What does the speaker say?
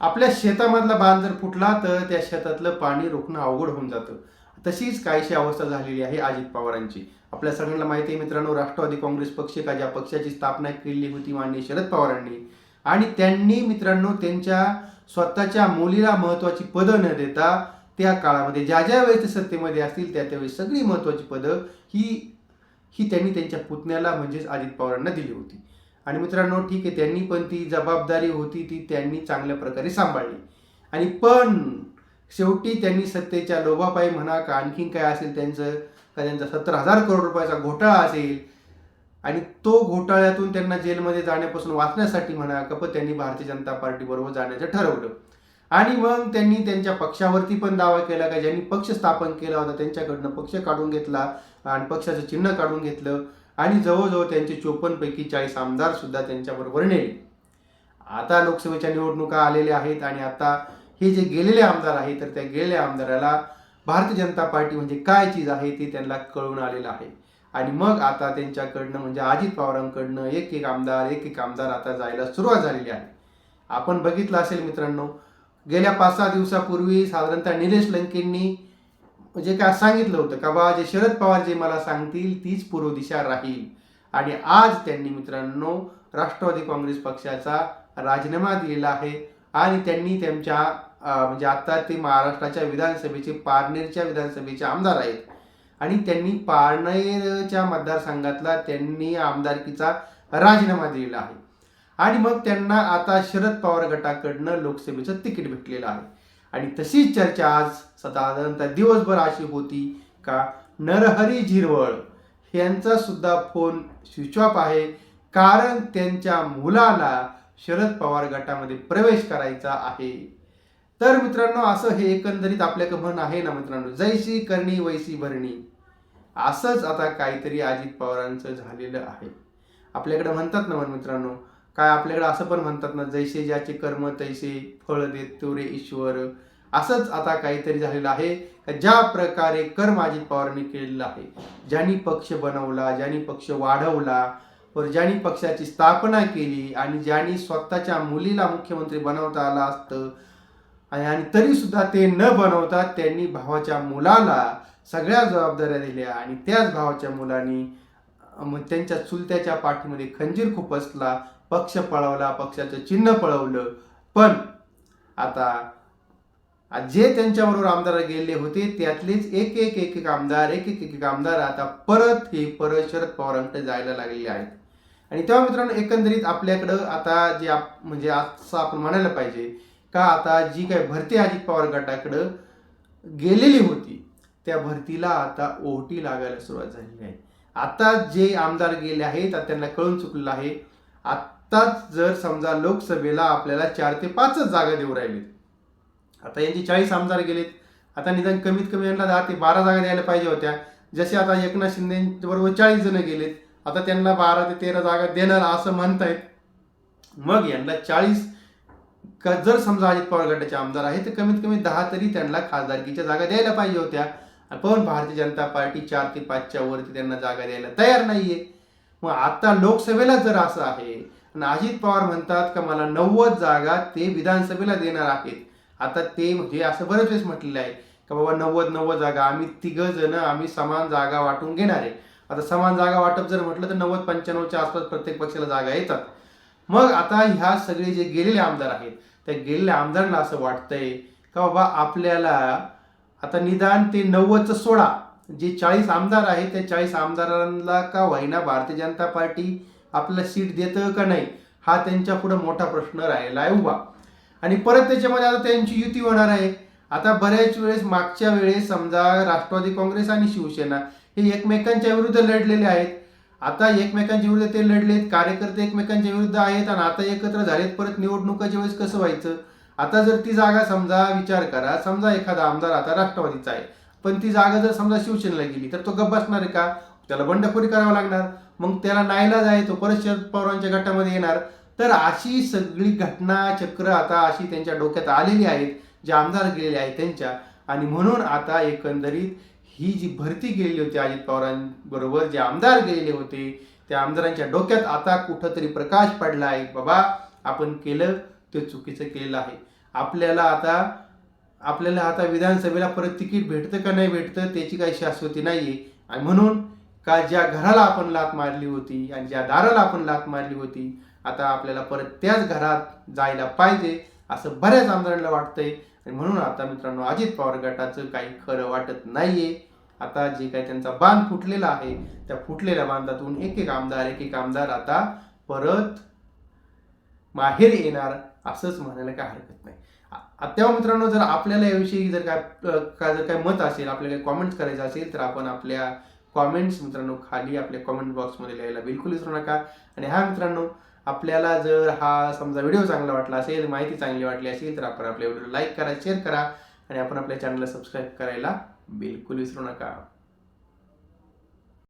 आपल्या शेतामधला बांध जर फुटला तर त्या शेतातलं पाणी रोखणं अवघड होऊन जातं. तशीच काहीशी अवस्था झालेली आहे अजित पवारांची. आपल्या सगळ्यांना माहिती आहे मित्रांनो राष्ट्रवादी काँग्रेस पक्ष का ज्या पक्षाची स्थापना केली होती माननीय शरद पवारांनी आणि त्यांनी मित्रांनो त्यांच्या स्वतःच्या मुलीला महत्वाची पदं न देता त्या काळामध्ये ज्या ज्या वेळेस ते सत्तेमध्ये असतील त्या त्यावेळेस सगळी महत्वाची पदं ही ही त्यांनी त्यांच्या पुतण्याला म्हणजेच अजित पवारांना दिली होती. आणि मित्रांनो ठीक आहे त्यांनी पण ती जबाबदारी होती ती त्यांनी चांगल्या प्रकारे सांभाळली. आणि पण शेवटी त्यांनी सत्तेच्या लोभापायी म्हणा का आणखीन काय असेल त्यांचं का त्यांचा सत्तर हजार करोड रुपयाचा घोटाळा असेल आणि तो घोटाळ्यातून त्यांना जेलमध्ये जाण्यापासून वाचण्यासाठी म्हणा का पण त्यांनी भारतीय जनता पार्टी बरोबर जाण्याचं ठरवलं. आणि मग त्यांनी त्यांच्या पक्षावरती पण दावा केला का ज्यांनी पक्ष स्थापन केला होता त्यांच्याकडनं पक्ष काढून घेतला आणि पक्षाचं चिन्ह काढून घेतलं. आणि जवळजवळ त्यांचे चोपन्नपैकी चाळीस आमदारसुद्धा त्यांच्याबरोबर नेले. आता लोकसभेच्या निवडणुका आलेल्या आहेत आणि आता हे जे गेलेले आमदार आहेत तर त्या गेलेल्या आमदाराला भारतीय जनता पार्टी म्हणजे काय चीज आहे ते त्यांना कळून आलेलं आहे. आणि मग आता त्यांच्याकडनं म्हणजे अजित पवारांकडनं एक एक आमदार एक एक आमदार आता जायला सुरुवात झालेली आहे. आपण बघितलं असेल मित्रांनो गेल्या पाच सहा दिवसापूर्वी साधारणतः निलेश लंकेंनी म्हणजे काय सांगितलं होतं का बा जे शरद पवार जे मला सांगतील तीच पूर्व दिशा राहील. आणि आज त्यांनी मित्रांनो राष्ट्रवादी काँग्रेस पक्षाचा राजीनामा दिलेला आहे आणि त्यांनी त्यांच्या म्हणजे आता ते महाराष्ट्राच्या विधानसभेचे पारनेरच्या विधानसभेचे आमदार आहेत. आणि त्यांनी पारनेरच्या मतदारसंघातला त्यांनी आमदारकीचा राजीनामा दिलेला आहे. आणि मग त्यांना आता शरद पवार गटाकडनं लोकसभेचं तिकीट भेटलेलं आहे. आणि तशीच चर्चा आज साधारणतः दिवसभर अशी होती का? नरहरी झिरवळ. यांचा सुद्धा फोन स्विच ऑफ आहे. कारण त्यांच्या मुलाला शरद पवार गटामध्ये प्रवेश करायचा आहे. तर मित्रांनो असं हे एकंदरीत आपल्याकडे म्हण आहे ना मित्रांनो? जैसी करणी वैसी भरणी. असंच आता काहीतरी अजित पवारांचं झालेलं आहे. आपल्याकडे म्हणतात ना मित्रांनो काय आपल्याकडे असं पण म्हणतात ना जैसे ज्याचे कर्म तैसे फळ देत रे ईश्वर. असंच आता काहीतरी झालेलं आहे ज्या प्रकारे कर्म अजित पवारांनी केलेलं आहे. ज्यांनी पक्ष बनवला ज्यांनी पक्ष वाढवला व ज्यांनी पक्षाची स्थापना केली आणि ज्यांनी स्वतःच्या मुलीला मुख्यमंत्री बनवता आला असतं आणि आणि तरी सुद्धा ते न बनवता त्यांनी भावाच्या मुलाला सगळ्या जबाबदाऱ्या दिल्या आणि त्याच भावाच्या मुलांनी मग त्यांच्या चुलत्याच्या पाठीमध्ये खंजीर खुपसला पक्ष पळवला पक्षाचं चिन्ह पळवलं. पण आता जे त्यांच्याबरोबर आमदार गेले होते त्यातलेच एक एक एक एक आमदार एक एक एक आमदार आता परत हे परत शरद पवारांकडे जायला लागलेले आहेत. आणि तेव्हा मित्रांनो एकंदरीत आपल्याकडं आता जे आप म्हणजे असं आपण म्हणायला पाहिजे का आता जी काय भरती अजित पवार गटाकडं गेलेली होती त्या भरतीला आता ओटी लागायला सुरुवात झालेली आहे. आता जे आमदार गेले आहेत आता त्यांना कळून चुकलेलं आहे. आत्ताच जर समजा लोकसभेला आपल्याला चार ते पाचच जागा देऊ राहिलेत आता यांचे चाळीस आमदार गेलेत. आता निदान कमीत कमी यांना दहा ते बारा जागा द्यायला पाहिजे होत्या. जसे आता एकनाथ शिंदे बरोबर चाळीस जण गेलेत. आता त्यांना बारा ते तेरा जागा देणार असं म्हणतायत. मग यांना चाळीस का जर समजा अजित पवार गटाचे आमदार आहे तर कमीत कमी दहा तरी त्यांना खासदारकीच्या जागा द्यायला पाहिजे होत्या. पण भारतीय जनता पार्टी चार ते पाचच्या वरती त्यांना जागा द्यायला तयार नाहीये. मग आता लोकसभेला जर असं आहे आणि अजित पवार म्हणतात का मला नव्वद जागा ते विधानसभेला देणार आहेत. आता ते म्हणजे असं बरेच वेळेस म्हटलेलं आहे का बाबा नव्वद नव्वद जागा आम्ही तिघ जण आम्ही समान जागा वाटून घेणार आहे. आता समान जागा वाटप जर म्हटलं तर नव्वद पंच्याण्णवच्या आसपास प्रत्येक पक्षाला जागा येतात. मग आता ह्या सगळे जे गेलेले आमदार आहेत त्या गेलेल्या आमदारांना असं वाटतंय का बाबा आपल्याला आता निदान ते नव्वदचं सोळा जे चाळीस आमदार आहेत त्या चाळीस आमदारांना का व्हायना भारतीय जनता पार्टी आपल्याला सीट देतं का नाही हा त्यांच्या पुढं मोठा प्रश्न राहिला आहे. उभा. आणि परत त्याच्यामध्ये आता त्यांची युती होणार आहे. आता बऱ्याच वेळेस मागच्या वेळेस समजा राष्ट्रवादी काँग्रेस आणि शिवसेना हे एकमेकांच्या विरुद्ध लढलेले आहेत. आता एकमेकांच्या विरुद्ध ते लढलेत कार्यकर्ते एकमेकांच्या विरुद्ध आहेत आणि आता एकत्र झालेत परत निवडणुकाच्या वेळेस कसं व्हायचं? आता जर ती जागा समजा विचार करा समजा एखादा आमदार आता राष्ट्रवादीचा आहे पण ती जागा जर समजा शिवसेनेला गेली तर तो गप्प बसणार आहे का? त्याला बंडखोरी करावं लागणार. मग त्याला नायला जायचो परत शरद पवारांच्या गटामध्ये येणार. तर अशी सगळी घटना चक्र आता अशी त्यांच्या डोक्यात आलेली आहेत जे आमदार गेलेले आहेत त्यांच्या. आणि म्हणून आता एकंदरीत ही जी भरती गेलेली होती अजित पवारांबरोबर जे आमदार गेलेले होते त्या आमदारांच्या डोक्यात आता कुठंतरी प्रकाश पडला आहे बाबा आपण केलं ते चुकीचं केलेलं आहे. आपल्याला आता आपल्याला आता विधानसभेला परत तिकीट भेटतं का नाही भेटतं त्याची काही शाश्वती आहे आणि म्हणून का ज्या घराला आपण लात मारली होती आणि ज्या दाराला आपण लात मारली होती आता आपल्याला परत त्याच घरात जायला पाहिजे असं बऱ्याच आमदारांना वाटतंय. आणि म्हणून आता मित्रांनो अजित पवार गटाचं काही खरं वाटत नाहीये. आता जे काही त्यांचा बांध फुटलेला आहे त्या फुटलेल्या बांधातून एक एक आमदार एक एक आमदार आता परत माहेर येणार असंच म्हणायला काय हरकत नाही. आ- तेव्हा मित्रांनो जर आपल्याला याविषयी जर काय काय जर काय मत असेल आपल्याला काही कॉमेंट्स करायचं असेल तर आपण आपल्या कॉमेंट्स मित्रांनो खाली आपल्या कॉमेंट बॉक्समध्ये लिहायला बिलकुल विसरू नका. आणि हा मित्रांनो आपल्याला जर हा समजा व्हिडिओ चांगला वाटला असेल माहिती चांगली वाटली असेल तर आपण आपल्या व्हिडिओ लाईक करा शेअर करा. आणि आपण आपल्या चॅनलला सबस्क्राईब करायला बिलकुल विसरू नका.